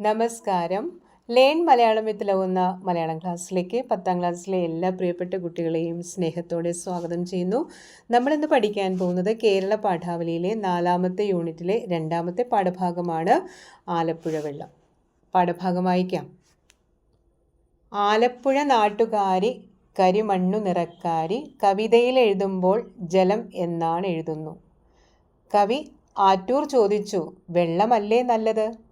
നമസ്കാരം. ലേൺ മലയാളം വിത്തിലാവുന്ന മലയാളം ക്ലാസ്സിലേക്ക് പത്താം ക്ലാസ്സിലെ എല്ലാ പ്രിയപ്പെട്ട കുട്ടികളെയും സ്നേഹത്തോടെ സ്വാഗതം ചെയ്യുന്നു. നമ്മളിന്ന് പഠിക്കാൻ പോകുന്നത് കേരള പാഠാവലിയിലെ നാലാമത്തെ യൂണിറ്റിലെ രണ്ടാമത്തെ പാഠഭാഗമാണ് ആലപ്പുഴ വെള്ളം. പാഠഭാഗം വായിക്കാം. ആലപ്പുഴ നാട്ടുകാരി കരിമണ്ണു നിറക്കാരി കവിതയിൽ എഴുതുമ്പോൾ ജലം എന്നാണ് എഴുതുന്നു. കവി ആറ്റൂർ ചോദിച്ചു വെള്ളമല്ലേ നല്ലത്?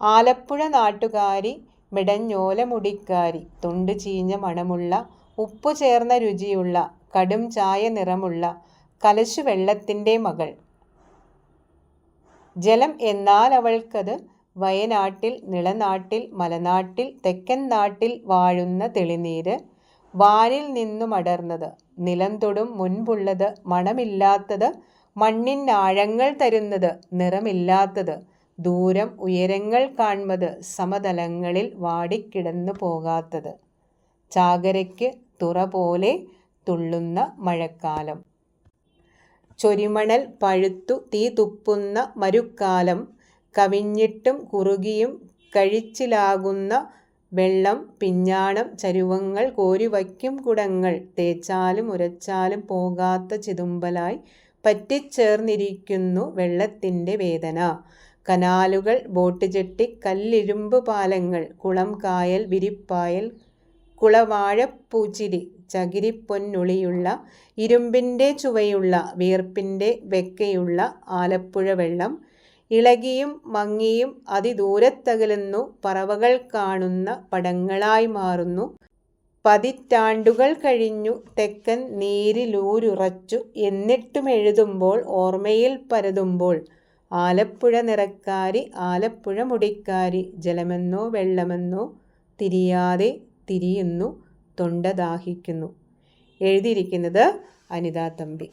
ആലപ്പുഴ നാട്ടുകാരി മിടഞ്ഞോല മുടിക്കാരി. തൊണ്ട് ചീഞ്ഞ മണമുള്ള ഉപ്പു ചേർന്ന രുചിയുള്ള കടും ചായ നിറമുള്ള കലശു വെള്ളത്തിന്റെ മകൾ. ജലം എന്നാൽ അവൾക്കത് വയനാട്ടിൽ നിളനാട്ടിൽ മലനാട്ടിൽ തെക്കൻ നാട്ടിൽ വാഴുന്ന തെളിനീര് വാനിൽ നിന്നും അടർന്നത്. നിലം തൊടും മുൻപുള്ളത് മണമില്ലാത്തത് മണ്ണിൻ ആഴങ്ങൾ തരുന്നത് നിറമില്ലാത്തത് ദൂരം ഉയരങ്ങൾ കാൺമത് സമതലങ്ങളിൽ വാടിക്കിടന്നു പോകാത്തത്. ചാകരയ്ക്ക് തുറ പോലെ തുള്ളുന്ന മഴക്കാലം. ചൊരിമണൽ പഴുത്തു തീ തുപ്പുന്ന മരുക്കാലം. കവിഞ്ഞിട്ടും കുറുകിയും കഴിച്ചിലാകുന്ന വെള്ളം. പിഞ്ഞാണം ചരുവങ്ങൾ കോരിവയ്ക്കും കുടങ്ങൾ. തേച്ചാലും ഉരച്ചാലും പോകാത്ത ചിതുമ്പലായി പറ്റിച്ചേർന്നിരിക്കുന്നു വെള്ളത്തിന്റെ വേദന. കനാലുകൾ ബോട്ട് ജെട്ടി കല്ലിരുമ്പ് പാലങ്ങൾ കുളം കായൽ വിരിപ്പായൽ കുളവാഴപ്പൂച്ചിരി ചകിരിപ്പൊന്നുളിയുള്ള ഇരുമ്പിന്റെ ചുവയുള്ള വീർപ്പിന്റെ വെക്കയുള്ള ആലപ്പുഴ വെള്ളം ഇളകിയും മങ്ങിയും അതിദൂരത്തകലുന്നു പറവകൾ കാണുന്ന പടങ്ങളായി മാറുന്നു പതിറ്റാണ്ടുകൾ കഴിഞ്ഞു തെക്കൻ നീരിലൂരുറച്ചു എന്നിട്ടും എഴുതുമ്പോൾ ഓർമ്മയിൽ പരതുമ്പോൾ ആലപ്പുഴ നിറക്കാരി ആലപ്പുഴ മുടിക്കാരി. ജലമെന്നോ വെള്ളമെന്നോ തിരിയാതെ തിരിയുന്നു തൊണ്ട ദാഹിക്കുന്നു. എഴുതിയിരിക്കുന്നത് അനിതാ തമ്പി.